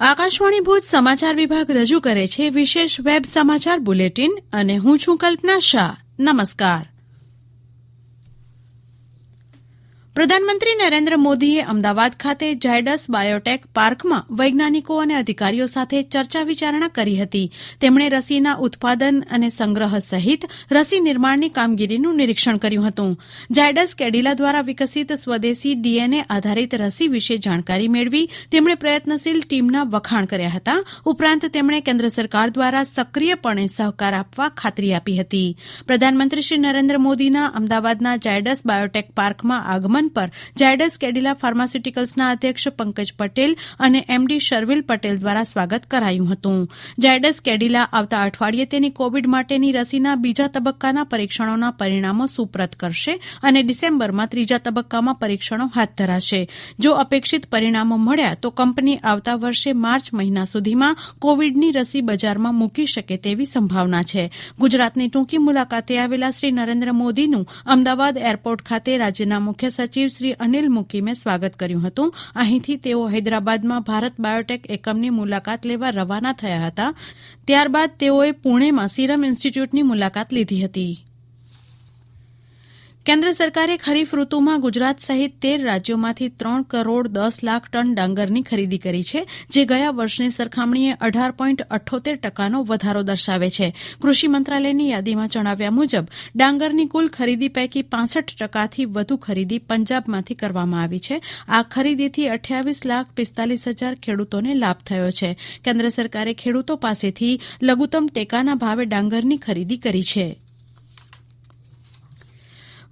આકાશવાણી ભુજ સમાચાર વિભાગ રજૂ કરે છે વિશેષ વેબ સમાચાર બુલેટિન અને હું છું કલ્પના શાહ. નમસ્કાર. પ્રધાનમંત્રી નરેન્દ્ર મોદીએ અમદાવાદ ખાતે ઝાયડસ બાયોટેક પાર્કમાં વૈજ્ઞાનિકો અને અધિકારીઓ સાથે ચર્ચા વિચારણા કરી હતી. તેમણે રસીના ઉત્પાદન અને સંગ્રહ સહિત રસી નિર્માણની કામગીરીનું નિરીક્ષણ કર્યું હતું. ઝાયડસ કેડિલા દ્વારા વિકસિત સ્વદેશી ડીએનએ આધારિત રસી વિશે જાણકારી મેળવી તેમણે પ્રયત્નશીલ ટીમના વખાણ કર્યા હતા. ઉપરાંત તેમણે કેન્દ્ર સરકાર દ્વારા સક્રિયપણે સહકાર આપવા ખાતરી આપી હતી. પ્રધાનમંત્રી શ્રી નરેન્દ્ર મોદીના અમદાવાદના ઝાયડસ બાયોટેક પાર્કમાં આગમન પર ઝાયડસ કેડિલા ફાર્માસ્યુટિકલ્સના અધ્યક્ષ પંકજ પટેલ અને એમડી શર્વિલ પટેલ દ્વારા સ્વાગત કરાયું હતું. ઝાયડસ કેડિલા આવતા અઠવાડિયે તેની કોવિડ માટેની રસીના બીજા તબક્કાના પરીક્ષણોના પરિણામો સુપ્રત કરશે અને ડિસેમ્બરમાં ત્રીજા તબક્કામાં પરીક્ષણો હાથ ધરાશે. જો અપેક્ષિત પરિણામો મળ્યા તો કંપની આવતા વર્ષે માર્ચ મહિના સુધીમાં કોવિડની રસી બજારમાં મૂકી શકે તેવી સંભાવના છે. ગુજરાતની ટૂંકી મુલાકાતે આવેલા શ્રી નરેન્દ્ર મોદીનું અમદાવાદ એરપોર્ટ ખાતે રાજ્યના મુખ્ય સચિવ શ્રી અનિલ મુકીમે સ્વાગત કર્યું હતું. અહીંથી તેઓ હૈદરાબાદમાં ભારત બાયોટેક એકમની મુલાકાત લેવા રવાના થયા હતા. ત્યારબાદ તેઓએ પુણેમાં સિરમ ઇન્સ્ટિટ્યૂટની મુલાકાત લીધી હતી. કેન્દ્ર સરકારે ખરીફ ઋતુમાં ગુજરાત સહિત તેર રાજ્યોમાંથી ત્રણ કરોડ દસ લાખ ટન ડાંગરની ખરીદી કરી છે, જે ગયા વર્ષની સરખામણીએ અઢાર પોઈન્ટ અઠ્યોતેર ટકાનો વધારો દર્શાવે છે. કૃષિ મંત્રાલયની યાદીમાં જણાવ્યા મુજબ, ડાંગરની કુલ ખરીદી પૈકી પાસઠ ટકાથી વધુ ખરીદી પંજાબમાંથી કરવામાં આવી છે. આ ખરીદીથી અઠ્યાવીસ લાખ પિસ્તાલીસ હજાર ખેડૂતોને લાભ થયો છે. કેન્દ્ર સરકારે ખેડૂતો પાસેથી લઘુત્તમ ટેકાના ભાવે ડાંગરની ખરીદી કરી છે.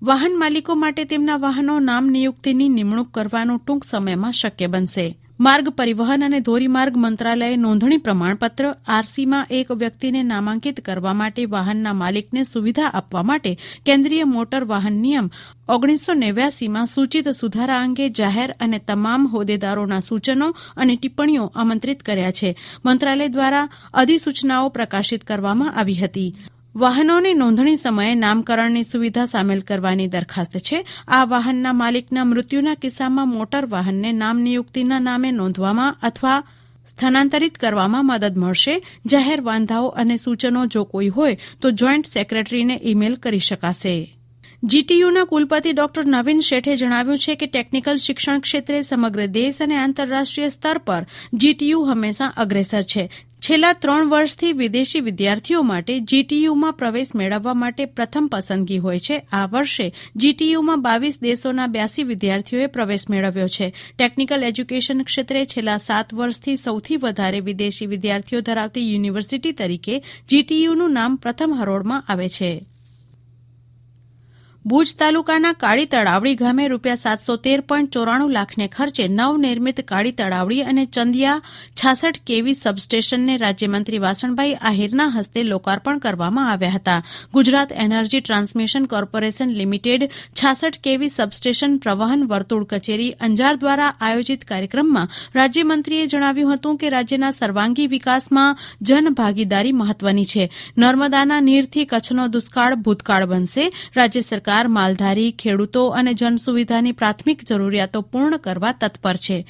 વાહન માલિકો માટે તેમના વાહનો નામ નિયુક્તિની નિમણૂક કરવાનું ટૂંક સમયમાં શક્ય બનશે. માર્ગ પરિવહન અને ધોરીમાર્ગ મંત્રાલયે નોંધણી પ્રમાણપત્ર આરસીમાં એક વ્યક્તિને નામાંકિત કરવા માટે વાહનના માલિકને સુવિધા આપવા માટે કેન્દ્રીય મોટર વાહન નિયમ ઓગણીસો નેવ્યાસીમાં સૂચિત સુધારા અંગે જાહેર અને તમામ હોદ્દેદારોના સૂચનો અને ટિપ્પણીઓ આમંત્રિત કર્યા છે. મંત્રાલય દ્વારા અધિસૂચનાઓ પ્રકાશિત કરવામાં આવી હતી. વાહનોની નોંધણી સમયે નામકરણની સુવિધા સામેલ કરવાની દરખાસ્ત છે. આ વાહનના માલિકના મૃત્યુના કિસ્સામાં મોટર વાહનને નામ નિયુક્તિના નામે નોંધવામાં અથવા સ્થાનાંતરિત કરવામાં મદદ મળશે. જાહેર વાંધાઓ અને સૂચનો જો કોઈ હોય, તો જોઈન્ટ સેક્રેટરીને ઇમેલ કરી શકાશે. જીટીયુના કુલપતિ ડોક્ટર નવીન શેઠે જણાવ્યું છે કે ટેકનિકલ શિક્ષણ ક્ષેત્રે સમગ્ર દેશ અને આંતરરાષ્ટ્રીય સ્તર પર જીટીયુ હંમેશા અગ્રેસર છે. છેલ્લા ત્રણ વર્ષથી વિદેશી વિદ્યાર્થીઓ માટે જીટીયુમાં પ્રવેશ મેળવવા માટે પ્રથમ પસંદગી હોય છે. આ વર્ષે જીટીયુમાં બાવીસ દેશોના બ્યાસી વિદ્યાર્થીઓએ પ્રવેશ મેળવ્યો છે. ટેકનિકલ એજ્યુકેશન ક્ષેત્રે છેલ્લા સાત વર્ષથી સૌથી વધારે વિદેશી વિદ્યાર્થીઓ ધરાવતી યુનિવર્સિટી તરીકે જીટીયુનું નામ પ્રથમ હરોળમાં આવે છે. ભુજ તાલુકાના કાળી તળાવડી ગામે રૂપિયા સાતસો તેર પોઈન્ટ ચોરાણું લાખને ખર્ચે નવનિર્મિત કાળી તળાવડી અને ચંદિયા છાસઠ કેવી સબસ્ટેશનને રાજ્યમંત્રી વાસણભાઈ આહિરના હસ્તે લોકાર્પણ કરવામાં આવ્યા હતા. Gujarat energy transmission corporation limited છાસઠ કેવી સબસ્ટેશન પ્રવહન વર્તુળ કચેરી અંજાર દ્વારા આયોજિત કાર્યક્રમમાં રાજ્યમંત્રીએ જણાવ્યું હતું કે રાજ્યના સર્વાંગી વિકાસમાં જનભાગીદારી મહત્વની છે. નર્મદાના નીરથી કચ્છનો દુષ્કાળ ભૂતકાળ બનશે. રાજ્ય સરકાર માલધારી ખેડૂતો અને જનસુવિધાની પ્રાથમિક જરૂરિયાતો પૂર્ણ કરવા તત્પર છે.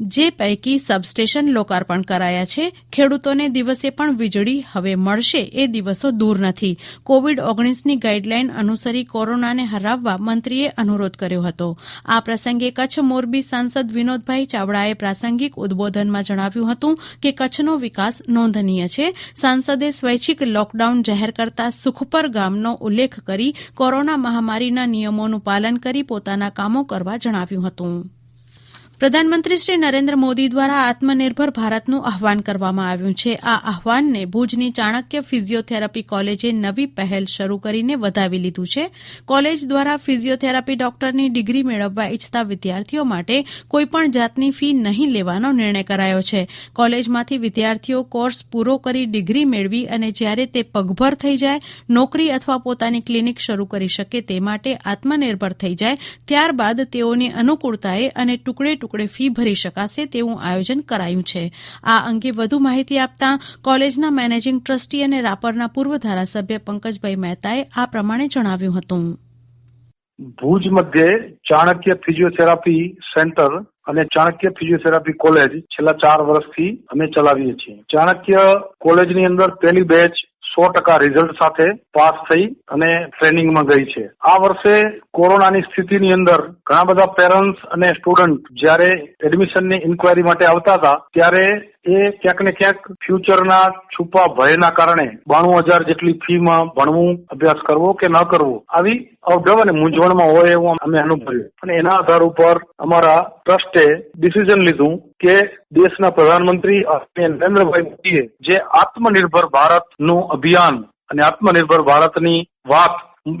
જે પૈકી સબસ્ટેશન લોકાર્પણ કરાયા છે. ખેડૂતોને દિવસે પણ વીજળી હવે મળશે એ દિવસો દૂર નથી. કોવિડ ઓગણીસની ગાઈડલાઈન અનુસરી કોરોનાને હરાવવા મંત્રીએ અનુરોધ કર્યો હતો. આ પ્રસંગે કચ્છ મોરબી સાંસદ વિનોદભાઈ ચાવડાએ પ્રાસંગિક ઉદબોધનમાં જણાવ્યું હતું કે કચ્છનો વિકાસ નોંધનીય છે. સાંસદે સ્વૈચ્છિક લોકડાઉન જાહેર કરતા સુખપર ગામનો ઉલ્લેખ કરી કોરોના મહામારીના નિયમોનું પાલન કરી પોતાના કામો કરવા જણાવ્યું હતું. પ્રધાનમંત્રી શ્રી નરેન્દ્ર મોદી દ્વારા આત્મનિર્ભર ભારતનું આહવાન કરવામાં આવ્યું છે. આ આહવાનને ભુજની ચાણક્ય ફિઝિયોથેરાપી કોલેજે નવી પહેલ શરૂ કરીને વધાવી લીધું છે. કોલેજ દ્વારા ફિઝિયોથેરાપી ડોક્ટરની ડિગ્રી મેળવવા ઇચ્છતા વિદ્યાર્થીઓ માટે કોઈપણ જાતની ફી નહીં લેવાનો નિર્ણય કરાયો છે. કોલેજમાંથી વિદ્યાર્થીઓ કોર્સ પૂરો કરી ડિગ્રી મેળવી અને જ્યારે તે પગભર થઈ જાય, નોકરી અથવા પોતાની ક્લિનિક શરૂ કરી શકે તે માટે આત્મનિર્ભર થઈ જાય, ત્યારબાદ તેઓની અનુકૂળતાએ અને ટુકડે ટુકડે ફી ભરી શકાશે તેવું આયોજન કરાયું છે. આ અંગે વધુ માહિતી આપતા કોલેજના મેનેજિંગ ટ્રસ્ટી અને રાપરના પૂર્વ ધારાસભ્ય પંકજભાઈ મહેતાએ આ પ્રમાણે જણાવ્યું હતું. ભુજ મધ્યે ચાણક્ય ફિઝિયોથેરાપી સેન્ટર અને ચાણક્ય ફિઝિયોથેરાપી કોલેજ છેલ્લા ચાર વર્ષથી અમે ચલાવીએ છીએ. ચાણક્ય કોલેજની અંદર પહેલી બેચ સો ટકા રિઝલ્ટ સાથે પાસ થઈ અને ટ્રેનિંગમાં ગઈ છે. આ વર્ષે કોરોનાની સ્થિતિની અંદર ઘણા બધા પેરેન્ટ્સ અને સ્ટુડન્ટ જ્યારે એડમિશનની ઇન્કવાયરી માટે આવતા હતા, ત્યારે એ ક્યાંક ને ક્યાંક ફ્યુચરના છુપા ભયના કારણે બાણું હજાર જેટલી ફીમાં ભણવું, અભ્યાસ કરવો કે ન કરવો, આવી અવઢવ અને મૂંઝવણમાં હોય એવું અમે અનુભવ્યું. અને એના આધાર ઉપર અમારા ટ્રસ્ટે ડિસિઝન લીધું કે દેશના પ્રધાનમંત્રી નરેન્દ્રભાઈ મોદીએ જે આત્મનિર્ભર ભારતનું અભિયાન અને આત્મનિર્ભર ભારતની વાત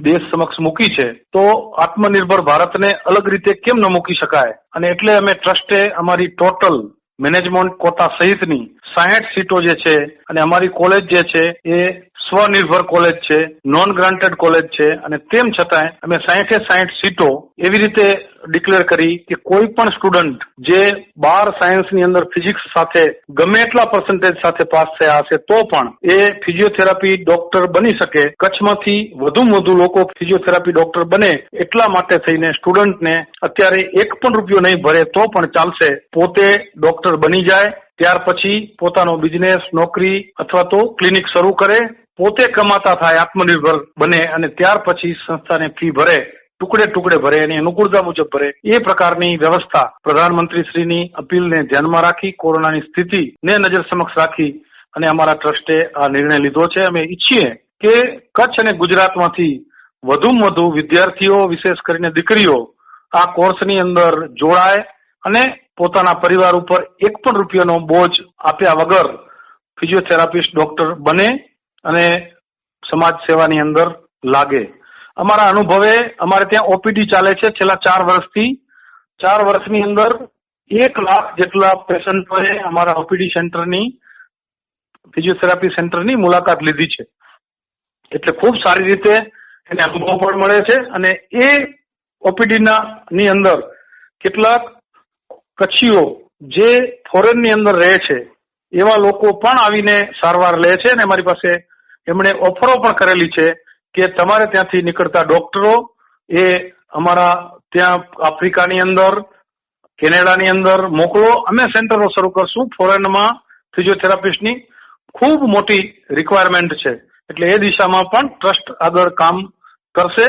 દેશ સમક્ષ મૂકી છે, તો આત્મનિર્ભર ભારતને અલગ રીતે કેમ ન મૂકી શકાય? અને એટલે અમે ટ્રસ્ટે અમારી ટોટલ મેનેજમેન્ટ કોટા સહિતની સાહીઠ સીટો જે છે અને અમારી કોલેજ જે છે એ સ્વનિર્ભર કોલેજ છે નોન ગ્રાન્ટેડ કોલેજ છે અને તેમ છતાંય અમે સાહીઠે સાહીઠ સીટો એવી રીતે ડિક્લેર કરી કે કોઈ પણ સ્ટુડન્ટ જે બાર સાયન્સની અંદર ફિઝિક્સ સાથે ગમે એટલા પર્સન્ટેજ સાથે પાસ થયા હશે તો પણ એ ફિઝિયોથેરાપી ડોક્ટર બની શકે. કચ્છમાંથી વધુમાં વધુ લોકો ફિઝિયોથેરાપી ડોક્ટર બને એટલા માટે થઈને સ્ટુડન્ટને અત્યારે એક પણ રૂપિયો નહીં ભરે તો પણ ચાલશે. પોતે ડોક્ટર બની જાય ત્યાર પછી પોતાનો બિઝનેસ નોકરી અથવા તો ક્લિનિક શરૂ કરે, પોતે કમાતા થાય, આત્મનિર્ભર બને અને ત્યાર પછી સંસ્થાને ફી ભરે, ટુકડે ટુકડે ભરે એની અનુકૂળતા મુજબ ભરે. એ પ્રકારની વ્યવસ્થા પ્રધાનમંત્રી શ્રીની અપીલને ધ્યાનમાં રાખી કોરોનાની સ્થિતિને નજર સમક્ષ રાખી અને અમારા ટ્રસ્ટે આ નિર્ણય લીધો છે. અમે ઈચ્છીએ કે કચ્છ અને ગુજરાતમાંથી વધુમાં વધુ વિદ્યાર્થીઓ, વિશેષ કરીને દીકરીઓ આ કોર્સની અંદર જોડાય અને પોતાના પરિવાર ઉપર એક પણ રૂપિયાનો બોજ આપ્યા વગર ફિઝિયોથેરાપિસ્ટ ડોક્ટર બને અને સમાજ સેવાની અંદર લાગે. અમારા અનુભવે અમારે ત્યાં ઓપીડી ચાલે છે. છેલ્લા ચાર વર્ષથી. ચાર વર્ષની અંદર એક લાખ જેટલા પેશન્ટોએ અમારા ઓપીડી સેન્ટરની, ફિઝિયોથેરાપી સેન્ટરની મુલાકાત લીધી છે. એટલે ખૂબ સારી રીતે એને અનુભવ પણ મળે છે અને એ ઓપીડીના ની અંદર કેટલાક કચ્છીઓ જે ફોરેનની અંદર રહે છે, એવા લોકો પણ આવીને સારવાર લે છે અને અમારી પાસે એમણે ઓફરો પણ કરેલી છે કે તમારે ત્યાંથી નીકળતા ડોક્ટરો એ અમારા ત્યાં આફ્રિકાની અંદર, કેનેડાની અંદર મોકલો. અમે સેન્ટરો શરૂ કરશું ફોરેનમાં ફિઝિયોથેરાપિસ્ટની. ખૂબ મોટી રિક્વાયરમેન્ટ છે. એટલે એ દિશામાં પણ ટ્રસ્ટ આગળ કામ કરશે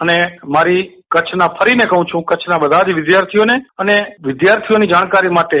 અને મારી કચ્છના ફરીને કહું છું, કચ્છના બધા જ વિદ્યાર્થીઓને અને વિદ્યાર્થીઓની જાણકારી માટે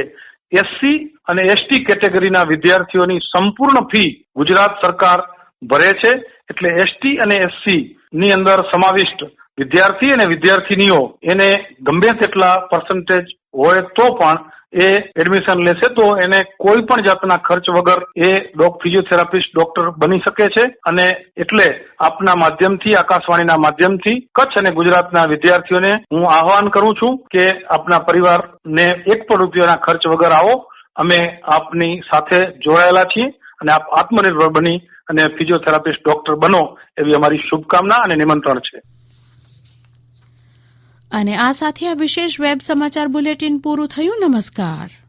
એસસી અને એસટી કેટેગરીના વિદ્યાર્થીઓની સંપૂર્ણ ફી ગુજરાત સરકાર ભરે છે. એટલે એસટી અને એસસી ની અંદર સમાવિષ્ટ વિદ્યાર્થી અને વિદ્યાર્થીનીઓ એને ગમે તેટલા પર્સન્ટેજ હોય તો પણ એ એડમિશન લેશે તો એને કોઈ પણ જાતના ખર્ચ વગર એ ડોક ફિઝિયોથેરાપિસ્ટ ડોક્ટર બની શકે છે. અને એટલે આપના માધ્યમથી, આકાશવાણીના માધ્યમથી, કચ્છ અને ગુજરાતના વિદ્યાર્થીઓને હું આહવાન કરું છું કે આપના પરિવારને એક પણ રૂપિયાના ખર્ચ વગર આવો. અમે આપની સાથે જોડાયેલા છીએ અને આપ આત્મનિર્ભર બની અને ફિઝિયોથેરાપિસ્ટ ડોક્ટર બનો એવી અમારી શુભકામના અને નિમંત્રણ છે. અને આ સાથે આ વિશેષ વેબ સમાચાર બુલેટિન પૂરું થયું. નમસ્કાર.